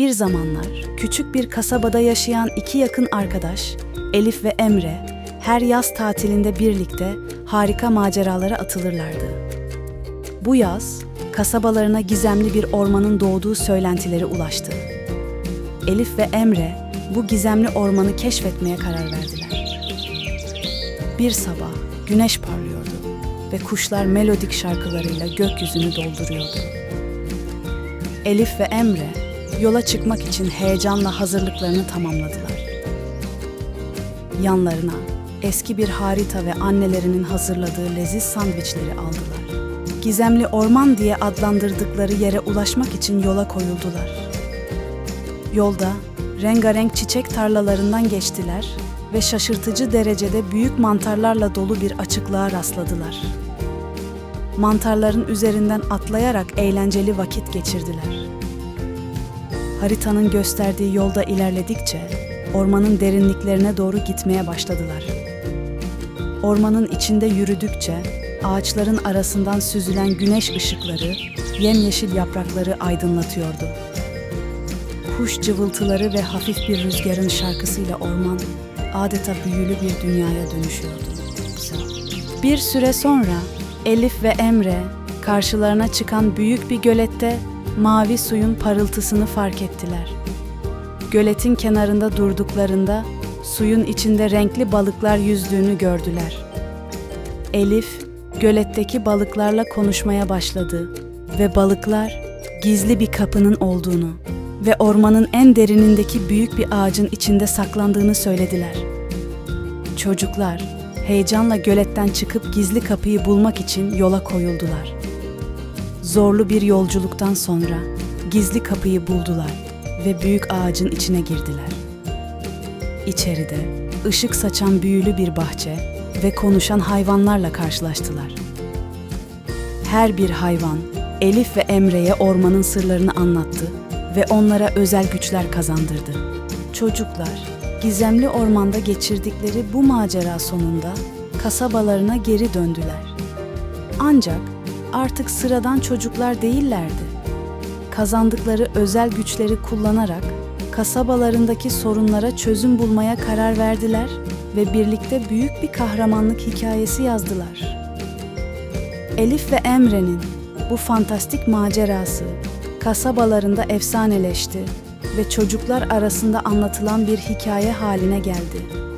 Bir zamanlar küçük bir kasabada yaşayan iki yakın arkadaş, Elif ve Emre, her yaz tatilinde birlikte harika maceralara atılırlardı. Bu yaz kasabalarına gizemli bir ormanın doğduğu söylentileri ulaştı. Elif ve Emre bu gizemli ormanı keşfetmeye karar verdiler. Bir sabah güneş parlıyordu ve kuşlar melodik şarkılarıyla gökyüzünü dolduruyordu. Elif ve Emre yola çıkmak için heyecanla hazırlıklarını tamamladılar. Yanlarına eski bir harita ve annelerinin hazırladığı leziz sandviçleri aldılar. Gizemli orman diye adlandırdıkları yere ulaşmak için yola koyuldular. Yolda rengarenk çiçek tarlalarından geçtiler ve şaşırtıcı derecede büyük mantarlarla dolu bir açıklığa rastladılar. Mantarların üzerinden atlayarak eğlenceli vakit geçirdiler. Haritanın gösterdiği yolda ilerledikçe ormanın derinliklerine doğru gitmeye başladılar. Ormanın içinde yürüdükçe ağaçların arasından süzülen güneş ışıkları yemyeşil yaprakları aydınlatıyordu. Kuş cıvıltıları ve hafif bir rüzgarın şarkısıyla orman adeta büyülü bir dünyaya dönüşüyordu. Bir süre sonra Elif ve Emre karşılarına çıkan büyük bir gölette mavi suyun parıltısını fark ettiler. Göletin kenarında durduklarında suyun içinde renkli balıklar yüzdüğünü gördüler. Elif göletteki balıklarla konuşmaya başladı ve balıklar gizli bir kapının olduğunu ve ormanın en derinindeki büyük bir ağacın içinde saklandığını söylediler. Çocuklar heyecanla göletten çıkıp gizli kapıyı bulmak için yola koyuldular. Zorlu bir yolculuktan sonra gizli kapıyı buldular ve büyük ağacın içine girdiler. İçeride ışık saçan büyülü bir bahçe ve konuşan hayvanlarla karşılaştılar. Her bir hayvan Elif ve Emre'ye ormanın sırlarını anlattı ve onlara özel güçler kazandırdı. Çocuklar gizemli ormanda geçirdikleri bu macera sonunda kasabalarına geri döndüler. Ancak artık sıradan çocuklar değillerdi. Kazandıkları özel güçleri kullanarak kasabalarındaki sorunlara çözüm bulmaya karar verdiler ve birlikte büyük bir kahramanlık hikayesi yazdılar. Elif ve Emre'nin bu fantastik macerası kasabalarında efsaneleşti ve çocuklar arasında anlatılan bir hikaye haline geldi.